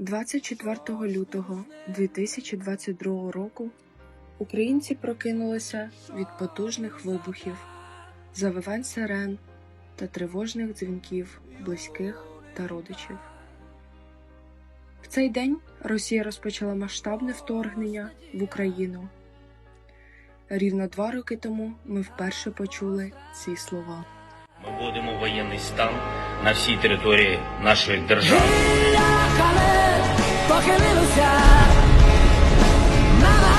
24 лютого 2022 року українці прокинулися від потужних вибухів, завивань сирен та тривожних дзвінків близьких та родичів. В цей день Росія розпочала масштабне вторгнення в Україну. Рівно два роки тому ми вперше почули ці слова. Ми вводимо воєнний стан на всій території нашої держави. Ляхами похилилося, мама.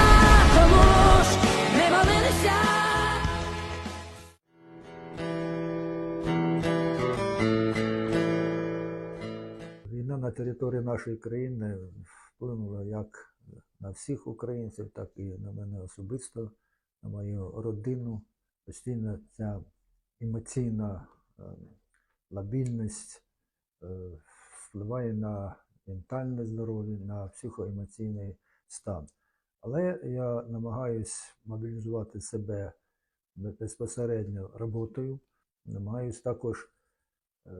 Війна на території нашої країни вплинула як на всіх українців, так і на мене особисто, на мою родину. Постійно ця емоційна е, лабільність е, впливає на ментальне здоров'я, на психоемоційний стан. Але я намагаюсь мобілізувати себе безпосередньо роботою, намагаюсь також е,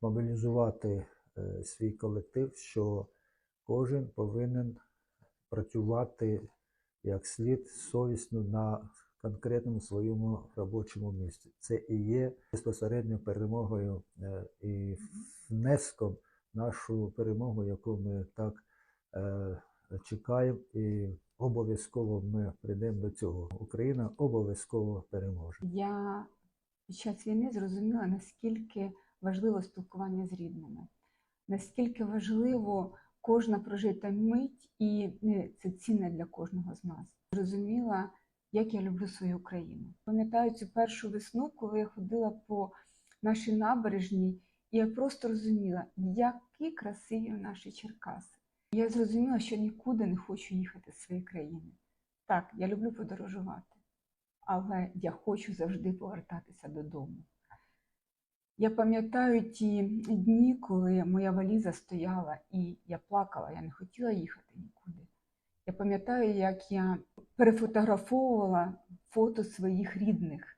мобілізувати е, свій колектив, що кожен повинен працювати як слід совісно на конкретному своєму робочому місці. Це і є безпосередньо перемогою е, і внеском нашу перемогу, яку ми так е, чекаємо, і обов'язково ми прийдемо до цього. Україна обов'язково переможе. Я під час війни зрозуміла, наскільки важливо спілкування з рідними, наскільки важливо кожна прожита мить, і е, це цінне для кожного з нас. Зрозуміла, як я люблю свою Україну. Пам'ятаю цю першу весну, коли я ходила по нашій набережній, я просто розуміла, які красиві наші Черкаси. Я зрозуміла, що нікуди не хочу їхати з своєї країни. Так, я люблю подорожувати але я хочу завжди повертатися додому. Я пам'ятаю ті дні, коли моя валіза стояла і я плакала, я не хотіла їхати нікуди. Я пам'ятаю, як я перефотографовувала фото своїх рідних,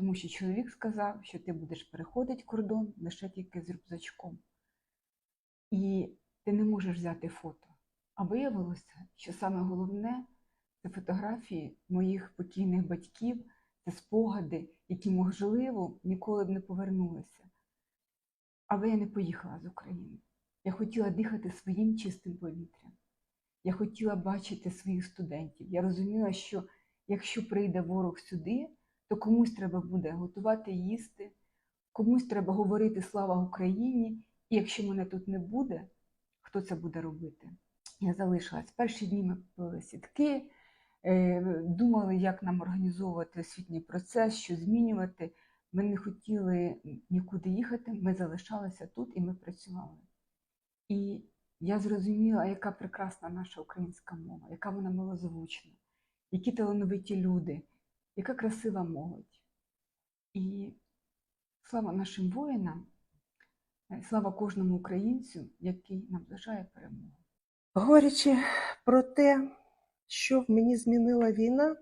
тому що чоловік сказав, що ти будеш переходити кордон лише тільки з рюкзачком. І ти не можеш взяти фото. А виявилося, що саме головне це фотографії моїх покійних батьків, це спогади, які, можливо, ніколи б не повернулися. Але я не поїхала з України. Я хотіла дихати своїм чистим повітрям. Я хотіла бачити своїх студентів. Я розуміла, що якщо прийде ворог сюди, то комусь треба буде готувати їсти, комусь треба говорити слава Україні, і якщо мене тут не буде, хто це буде робити? Я залишилась. Перші дні ми плели сітки, е, думали, як нам організовувати освітній процес, що змінювати. Ми не хотіли нікуди їхати, ми залишалися тут і ми працювали. І я зрозуміла, яка прекрасна наша українська мова, яка вона милозвучна, які талановиті люди, яка красива молодь. І слава нашим воїнам, е, слава кожному українцю, який наближає перемогу. Говорячи про те, що в мені змінила війна,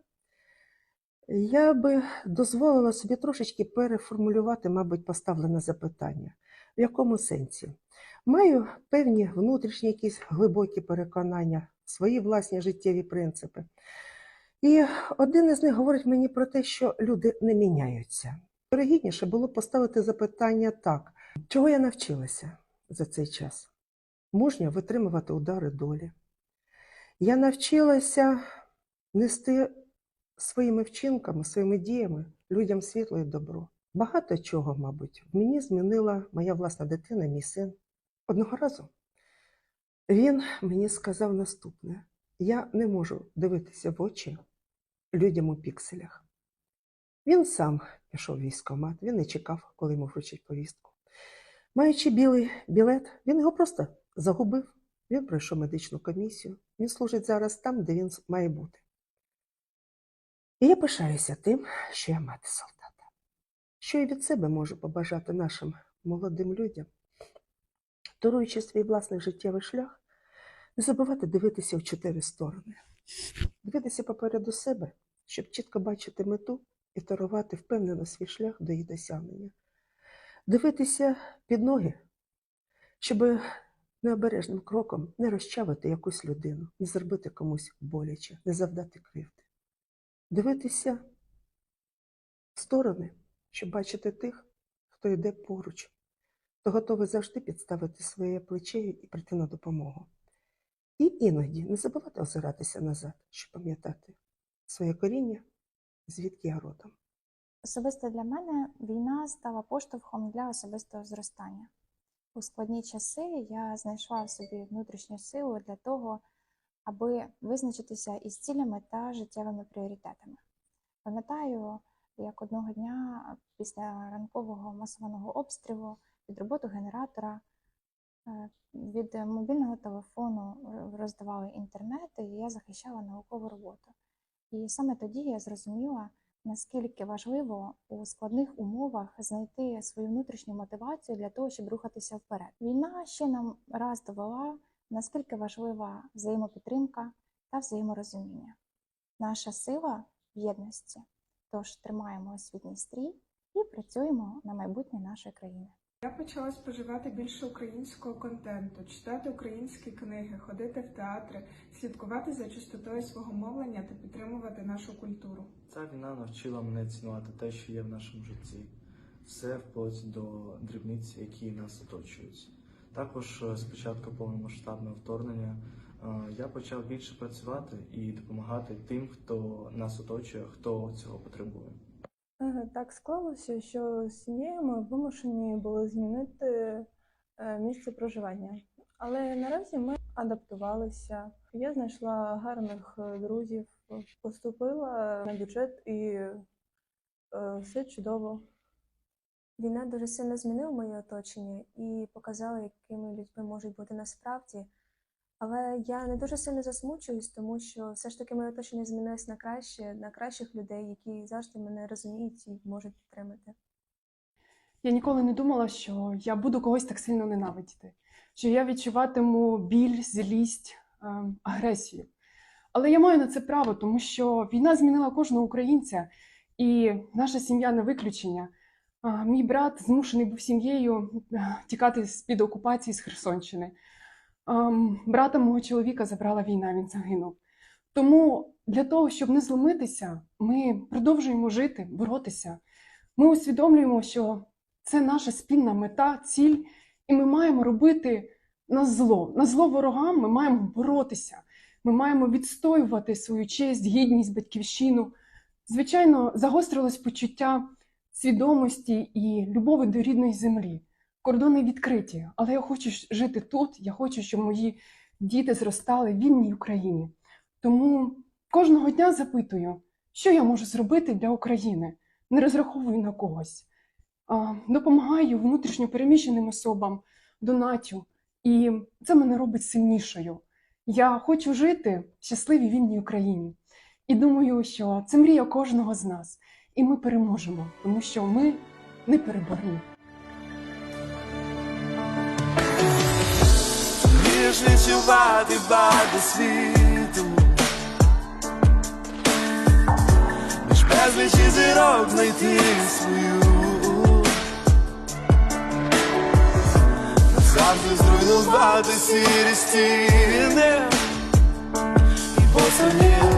я би дозволила собі трошечки переформулювати, мабуть, поставлене запитання. В якому сенсі? Маю певні внутрішні якісь глибокі переконання, свої власні життєві принципи. І один із них говорить мені про те, що люди не міняються. Вирогідніше було поставити запитання так: чого я навчилася за цей час? Мужньо витримувати удари долі. Я навчилася нести своїми вчинками, своїми діями людям світло і добро. Багато чого, мабуть, в мені змінила моя власна дитина, мій син. Одного разу він мені сказав наступне: я не можу дивитися в очі людям у пікселях. Він сам пішов в військкомат, він не чекав, коли йому вручать повістку. Маючи білий білет, він його просто загубив. Він пройшов медичну комісію. Він служить зараз там, де він має бути. І я пишаюся тим, що я мати солдата. Що я від себе можу побажати нашим молодим людям, торуючи свій власний життєвий шлях, не забувати дивитися в чотири сторони, дивитися попереду себе, щоб чітко бачити мету і торувати впевнено свій шлях до її досягнення, дивитися під ноги, щоб необережним кроком не розчавити якусь людину, не зробити комусь боляче, не завдати кривди. Дивитися в сторони, щоб бачити тих, хто йде поруч, хто готовий завжди підставити своє плече і прийти на допомогу. І іноді не забувати озиратися назад, щоб пам'ятати своє коріння, звідки я родом. Особисто для мене війна стала поштовхом для особистого зростання. У складні часи я знайшла в собі внутрішню силу для того, аби визначитися із цілями та життєвими пріоритетами. Пам'ятаю, як одного дня після ранкового масованого обстрілу від роботи генератора від мобільного телефону роздавали інтернет, і я захищала наукову роботу. І саме тоді я зрозуміла, наскільки важливо у складних умовах знайти свою внутрішню мотивацію для того, щоб рухатися вперед. Війна ще нам раз довела, наскільки важлива взаємопідтримка та взаєморозуміння. Наша сила в єдності. Тож тримаємо освітній стрій і працюємо на майбутнє нашої країни. Я почала споживати більше українського контенту, читати українські книги, ходити в театри, слідкувати за чистотою свого мовлення та підтримувати нашу культуру. Ця війна навчила мене цінувати те, що є в нашому житті, все вплоть до дрібниць, які нас оточують. Також е, з початку повномасштабного вторгнення е, я почав більше працювати і допомагати тим, хто нас оточує, хто цього потребує. Так склалося, що з сім'єю ми вимушені були змінити е, місце проживання. Але наразі ми адаптувалися. Я знайшла гарних е, друзів, поступила на бюджет і е, все чудово. Війна дуже сильно змінила моє оточення і показала, якими людьми можуть бути насправді. Але я не дуже сильно засмучуюсь, тому що все ж таки моє оточення змінилось на краще, на кращих людей, які завжди мене розуміють і можуть підтримати. Я ніколи не думала, що я буду когось так сильно ненавидіти, що я відчуватиму біль, злість, ем, агресію. Але я маю на це право, тому що війна змінила кожного українця, і наша сім'я не виключення. Мій брат змушений був сім'єю е, тікати з-під окупації з Херсонщини. Брата мого чоловіка забрала війна, він загинув. Тому для того, щоб не зломитися, ми продовжуємо жити, боротися. Ми усвідомлюємо, що це наша спільна мета, ціль, і ми маємо робити на зло. На зло ворогам ми маємо боротися. Ми маємо відстоювати свою честь, гідність, батьківщину. Звичайно, загострилось почуття свідомості і любові до рідної землі. Кордони відкриті, але я хочу жити тут. Я хочу, щоб мої діти зростали в вільній Україні. Тому кожного дня запитую, що я можу зробити для України. Не розраховую на когось. Допомагаю внутрішньо переміщеним особам, донатю, і це мене робить сильнішою. Я хочу жити в щасливій вільній Україні. І думаю, що це мрія кожного з нас. І ми переможемо, тому що ми непереборні. будеш відчувати багато світу, між безлічі зірок знайти свою, завжди зруйнувати сірі стіни і посамів.